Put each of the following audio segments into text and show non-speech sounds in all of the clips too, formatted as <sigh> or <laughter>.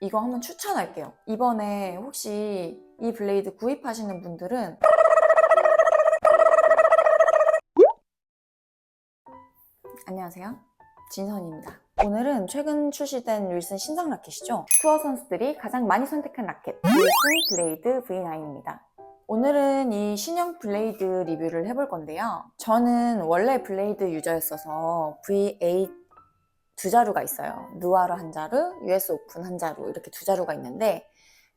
이거 한번 추천할게요. 이번에 혹시 이 블레이드 구입하시는 분들은 안녕하세요. 진선입니다. 오늘은 최근 출시된 윌슨 신상 라켓이죠. 투어 선수들이 가장 많이 선택한 라켓, 윌슨 블레이드 V9입니다. 오늘은 이 신형 블레이드 리뷰를 해볼 건데요. 저는 원래 블레이드 유저였어서 V8 두 자루가 있어요. 누아르 한 자루, US 오픈 한 자루 이렇게 두 자루가 있는데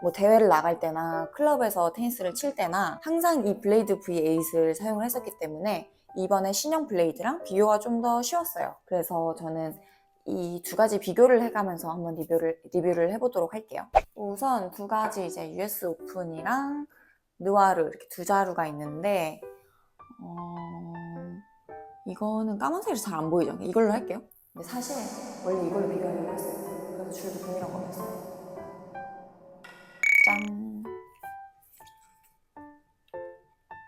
뭐 대회를 나갈 때나 클럽에서 테니스를 칠 때나 항상 이 블레이드 V8을 사용을 했었기 때문에 이번에 신형 블레이드랑 비교가 좀 더 쉬웠어요. 그래서 저는 이 두 가지 비교를 해가면서 한번 리뷰를, 리뷰를 해보도록 할게요. 우선 두 가지 이제 US 오픈이랑 느와르 이렇게 두 자루가 있는데 어, 이거는 까만색이 잘 안 보이죠? 이걸로 할게요. 근데 사실 원래 이걸로 비교하려고 했어요. 그래서 줄도 동일한 거였어요. 짠.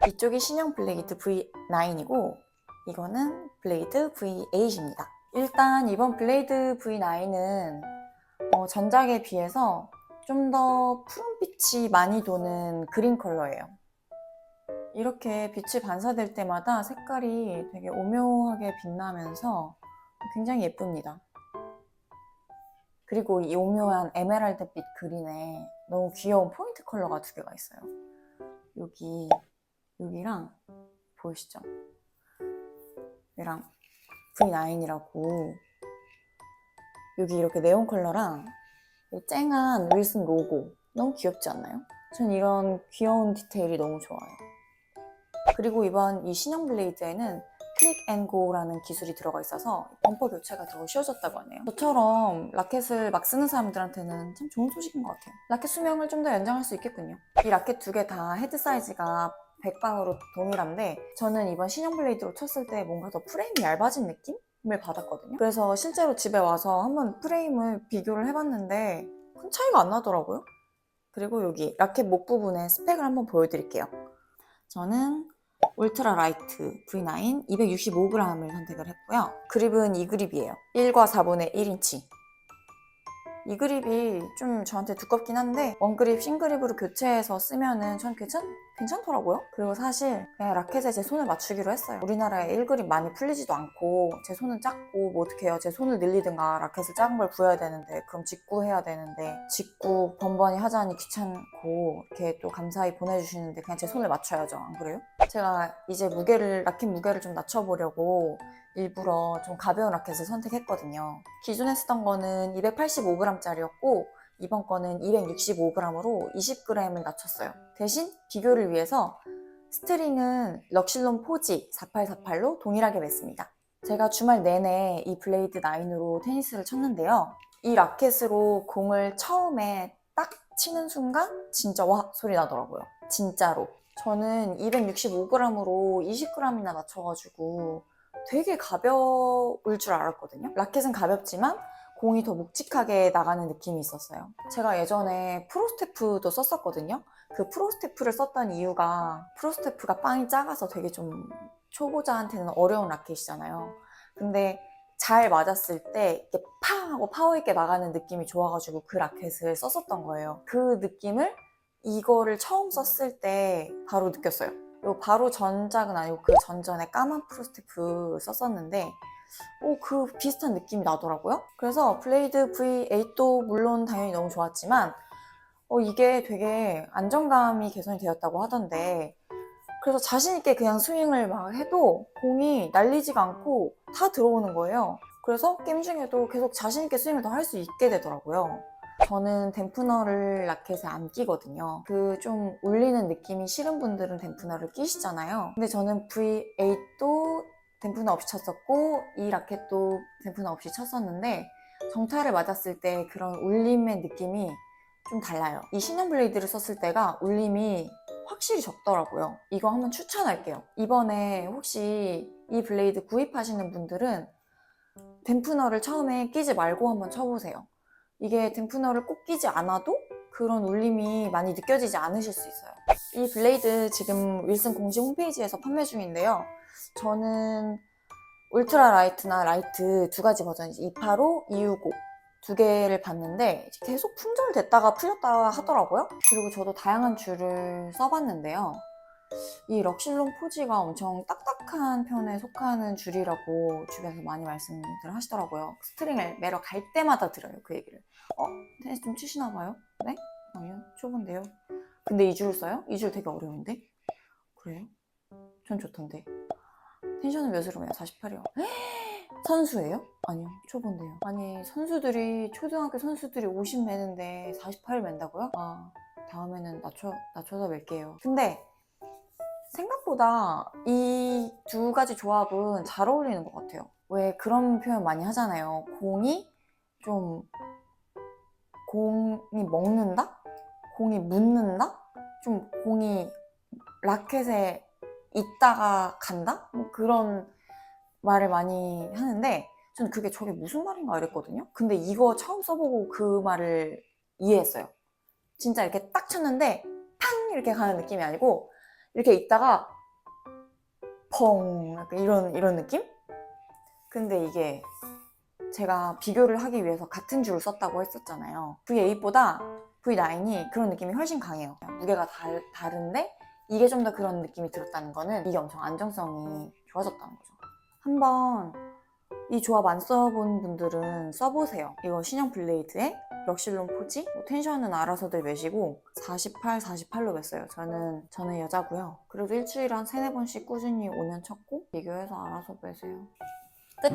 이쪽이 신형 블레이드 V9이고 이거는 블레이드 V8입니다. 일단 이번 블레이드 V9은 어, 전작에 비해서 좀 더 푸른빛이 많이 도는 그린 컬러예요. 이렇게 빛이 반사될 때마다 색깔이 되게 오묘하게 빛나면서 굉장히 예쁩니다. 그리고 이 오묘한 에메랄드빛 그린에 너무 귀여운 포인트 컬러가 두 개가 있어요. 여기, 여기랑 보이시죠? 얘랑 V9이라고 여기 이렇게 네온 컬러랑 이 쨍한 윌슨 로고 너무 귀엽지 않나요? 전 이런 귀여운 디테일이 너무 좋아요. 그리고 이번 이 신형 블레이드에는 클릭 앤 고라는 기술이 들어가 있어서 범퍼 교체가 더 쉬워졌다고 하네요. 저처럼 라켓을 막 쓰는 사람들한테는 참 좋은 소식인 것 같아요. 라켓 수명을 좀 더 연장할 수 있겠군요. 이 라켓 두 개 다 헤드 사이즈가 100방으로 동일한데 저는 이번 신형 블레이드로 쳤을 때 뭔가 더 프레임이 얇아진 느낌 을 받았거든요. 그래서 실제로 집에 와서 한번 프레임을 비교를 해봤는데 큰 차이가 안 나더라고요. 그리고 여기 라켓 목 부분에 스펙을 한번 보여드릴게요. 저는 울트라 라이트 V9 265g을 선택을 했고요. 그립은 이 그립이에요. 1과 4분의 1인치. 이 그립이 좀 저한테 두껍긴 한데 원그립, 싱그립으로 교체해서 쓰면은 전 괜찮, 괜찮더라고요. 그리고 사실 그냥 라켓에 제 손을 맞추기로 했어요. 우리나라에 1그립 많이 풀리지도 않고 제 손은 작고 뭐 어떻게 해요? 제 손을 늘리든가 라켓을 작은 걸 구해야 되는데 그럼 직구 해야 되는데 직구 번번이 하자니 귀찮고 이렇게 또 감사히 보내주시는데 그냥 제 손을 맞춰야죠. 안 그래요? 제가 이제 무게를 라켓 무게를 좀 낮춰보려고 일부러 좀 가벼운 라켓을 선택했거든요. 기존에 쓰던 거는 285g짜리였고 이번 거는 265g으로 20g을 낮췄어요. 대신 비교를 위해서 스트링은 럭실론 포지 4848로 동일하게 맸습니다. 제가 주말 내내 이 블레이드 9으로 테니스를 쳤는데요. 이 라켓으로 공을 처음에 딱 치는 순간 진짜 와 소리 나더라고요. 진짜로. 저는 265g으로 20g이나 낮춰가지고 되게 가벼울 줄 알았거든요. 라켓은 가볍지만 공이 더 묵직하게 나가는 느낌이 있었어요. 제가 예전에 프로스테프도 썼었거든요. 그 프로스테프를 썼던 이유가 프로스테프가 빵이 작아서 되게 좀 초보자한테는 어려운 라켓이잖아요. 근데 잘 맞았을 때 이렇게 팡 하고 파워 있게 나가는 느낌이 좋아가지고 그 라켓을 썼었던 거예요. 그 느낌을 이거를 처음 썼을 때 바로 느꼈어요. 요 바로 전작은 아니고 그 전전에 까만 프로스테프 썼었는데 오, 그 비슷한 느낌이 나더라고요. 그래서 블레이드 V8도 물론 당연히 너무 좋았지만 어, 이게 되게 안정감이 개선이 되었다고 하던데 그래서 자신있게 그냥 스윙을 막 해도 공이 날리지가 않고 다 들어오는 거예요. 그래서 게임 중에도 계속 자신있게 스윙을 더 할 수 있게 되더라고요. 저는 댐프너를 라켓에 안 끼거든요. 그 좀 울리는 느낌이 싫은 분들은 댐프너를 끼시잖아요. 근데 저는 V8도 댐프너 없이 쳤었고 이 라켓도 댐프너 없이 쳤었는데 정타를 맞았을 때 그런 울림의 느낌이 좀 달라요. 이 신형 블레이드를 썼을 때가 울림이 확실히 적더라고요. 이거 한번 추천할게요. 이번에 혹시 이 블레이드 구입하시는 분들은 댐프너를 처음에 끼지 말고 한번 쳐보세요. 이게 댐프너를 꼭 끼지 않아도 그런 울림이 많이 느껴지지 않으실 수 있어요. 이 블레이드 지금 윌슨 공식 홈페이지에서 판매 중인데요. 저는 울트라 라이트나 라이트 두 가지 버전이지 285, 265 두 개를 봤는데 계속 품절됐다가 풀렸다가 하더라고요. 그리고 저도 다양한 줄을 써봤는데요. 이 럭실론 포지가 엄청 딱딱한 편에 속하는 줄이라고 주변에서 많이 말씀들 하시더라고요. 스트링을 매러 갈 때마다 들어요, 그 얘기를. 어? 테니스 좀 치시나 봐요? 네? 아니요, 초보인데요. 근데 이 줄 써요? 이 줄 되게 어려운데? 그래요? 전 좋던데. 텐션은 몇으로 매요? 48이요. <gasps> 선수예요? 아니요, 초보인데요. 아니, 선수들이, 초등학교 선수들이 50 매는데 48 맨다고요? 아, 다음에는 낮춰, 낮춰서 맬게요. 근데, 생각보다 이 두 가지 조합은 잘 어울리는 것 같아요. 왜 그런 표현 많이 하잖아요. 공이 좀, 공이 먹는다? 공이 묻는다? 좀 공이 라켓에 있다가 간다? 뭐 그런 말을 많이 하는데 저는 그게 저게 무슨 말인가 이랬거든요. 근데 이거 처음 써보고 그 말을 이해했어요. 진짜 이렇게 딱 쳤는데 팡 이렇게 가는 느낌이 아니고 이렇게 있다가 펑 약간 이런 이런 느낌? 근데 이게 제가 비교를 하기 위해서 같은 줄을 썼다고 했었잖아요. V8보다 V9이 그런 느낌이 훨씬 강해요. 무게가 달, 다른데 이게 좀 더 그런 느낌이 들었다는 거는 이게 엄청 안정성이 좋아졌다는 거죠. 한번 이 조합 안 써본 분들은 써보세요. 이거 신형 블레이드에 럭실론 포지, 뭐 텐션은 알아서들 매시고 48, 48로 맸어요. 저는 저는 여자고요. 그래도 일주일에 한 세네 번씩 꾸준히 5년 쳤고 비교해서 알아서 매세요. 끝!